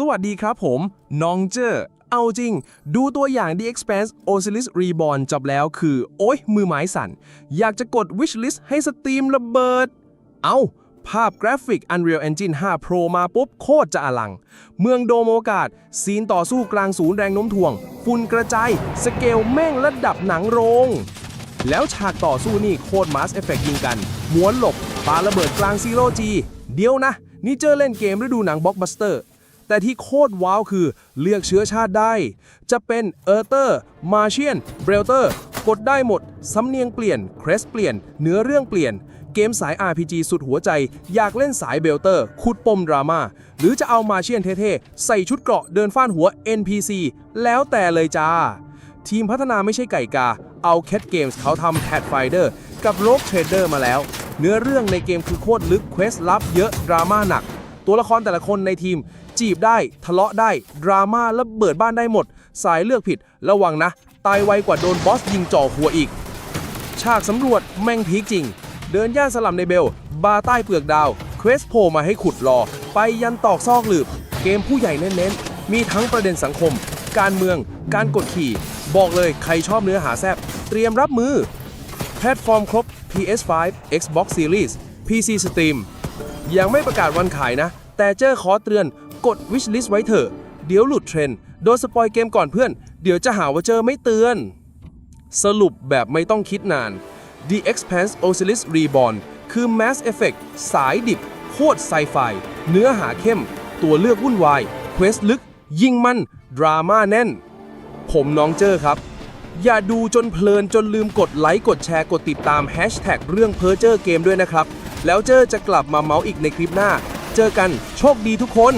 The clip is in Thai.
สวัสดีครับผม น้องเจอเอาจริง ดูตัวอย่าง The Expanse Osiris Reborn จบแล้วคือ โอ๊ย มือไม้สั่น อยากจะกด Wishlist ให้สตรีมระเบิด เอาภาพกราฟิก Unreal Engine 5 Pro มาปุ๊บ โคตรจะอลัง เมืองโดมโอกาสซีนต่อสู้กลางศูนย์แรงโน้มถ่วง ฝุ่นกระจาย สเกลแม่งระดับหนังโรง แล้วฉากต่อสู้นี่โคตรมาสเอฟเฟกยิงกัน ม้วนหลบปาระเบิดกลางซีโร่จีเดียวนะ นี่เจอเล่นเกมฤดูหนังบล็อกบัสเตอร์ แต่ที่โคตรว้าวคือเลือกเชื้อชาติได้ จะเป็นเออร์เตอร์มาเชียนเบรลเตอร์กดได้หมด สำเนียงเปลี่ยน เครสเปลี่ยน เนื้อเรื่องเปลี่ยน เกมสาย RPG สุดหัวใจ อยากเล่นสายเบลเตอร์ ขุดปมดราม่า หรือจะเอามาเชียนเท่ๆ ใส่ชุดเกราะเดินฟ้านหัว NPC แล้วแต่เลยจ้า ทีมพัฒนาไม่ใช่ไก่กา เอา Cat Games เขาทำ Pathfinder กับ Rogue Trader มาแล้ว เนื้อเรื่องในเกมคือโคตรลึกเควสลับเยอะดราม่าหนัก ตัวละครแต่ละคนในทีม จีบได้ ทะเลาะได้ ดราม่าและเบิดบ้านได้หมด สายเลือกผิด ระวังนะ ตายไวกว่าโดนบอสยิงจ่อหัวอีก ฉากสำรวจแม่งพีคจริง เดินย่านสลัมในเบล บาร์ใต้เปลือกดาว เควสโผล่มาให้ขุดรอ ไปยันตอกซอกหลืบ เกมผู้ใหญ่เน้นๆ มีทั้งประเด็นสังคม การเมือง การกดขี่ บอกเลยใครชอบเนื้อหาแซบเตรียมรับมือ แพลตฟอร์มครบ PS5 Xbox Series PC Steam ยังไม่ประกาศวันขายนะ แต่เจอขอเตือน กด wishlist ไว้เถอะ เดี๋ยวหลุดเทรนด์โดนสปอยเกมก่อนเพื่อน เดี๋ยวจะหาว่าเจอไม่เตือน สรุปแบบไม่ต้องคิดนาน The Expanse Osiris Reborn คือ Mass Effect สายดิบ โคตรไซไฟ เนื้อหาเข้ม ตัวเลือกวุ่นวาย เควสลึก ยิงมันดราม่าแน่น ผมน้องเจอครับ อย่าดูจนเพลินจนลืมกดไลค์ กดแชร์ กดติดตามแฮชแท็กเรื่องเพอเจอร์เกมด้วยนะครับ แล้วเจอจะกลับมาเมาส์อีกในคลิปหน้า เจอกัน โชคดีทุกคน